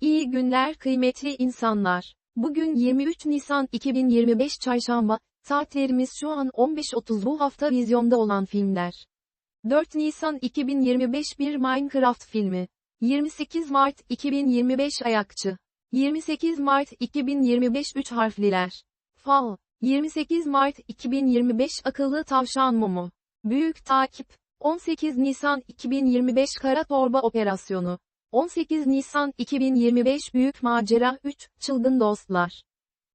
İyi günler kıymetli insanlar. Bugün 23 Nisan 2025 Çarşamba, saatlerimiz şu an 15.30 bu hafta vizyonda olan filmler. 4 Nisan 2025 bir Minecraft filmi. 28 Mart 2025 Ayakçı. 28 Mart 2025 3 harfliler. Fal. 28 Mart 2025 Akıllı Tavşan Mumu. Büyük Takip. 18 Nisan 2025 Kara Torba Operasyonu. 18 Nisan 2025 Büyük Macera 3 Çılgın Dostlar.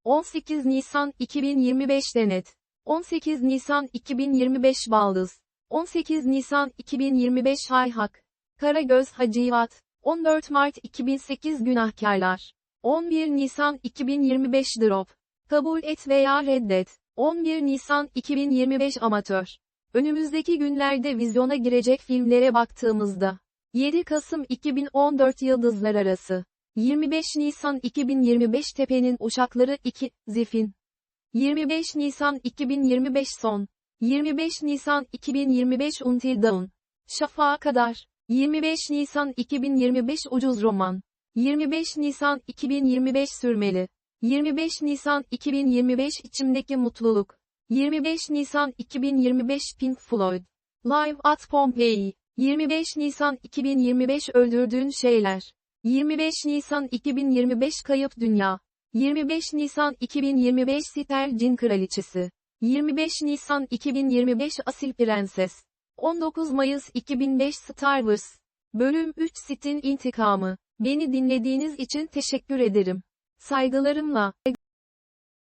18 Nisan 2025 Denet. 18 Nisan 2025 Baldız. 18 Nisan 2025 Hayhak. Karagöz Hacivat. 14 Mart 2008 Günahkarlar. 11 Nisan 2025 Drop. Kabul et veya reddet. 11 Nisan 2025 Amatör. Önümüzdeki günlerde vizyona girecek filmlere baktığımızda 7 Kasım 2014 Yıldızlar Arası 25 Nisan 2025 Tepenin Uşakları 2, Zifin 25 Nisan 2025 Son 25 Nisan 2025 Until Dawn Şafağa Kadar 25 Nisan 2025 Ucuz Roman 25 Nisan 2025 Sürmeli 25 Nisan 2025 İçimdeki Mutluluk 25 Nisan 2025 Pink Floyd Live at Pompeii 25 Nisan 2025 Öldürdüğün Şeyler. 25 Nisan 2025 Kayıp Dünya. 25 Nisan 2025 Siter Cin Kraliçesi. 25 Nisan 2025 Asil Prenses. 19 Mayıs 2005 Star Wars. Bölüm 3 Sit'in İntikamı. Beni dinlediğiniz için teşekkür ederim. Saygılarımla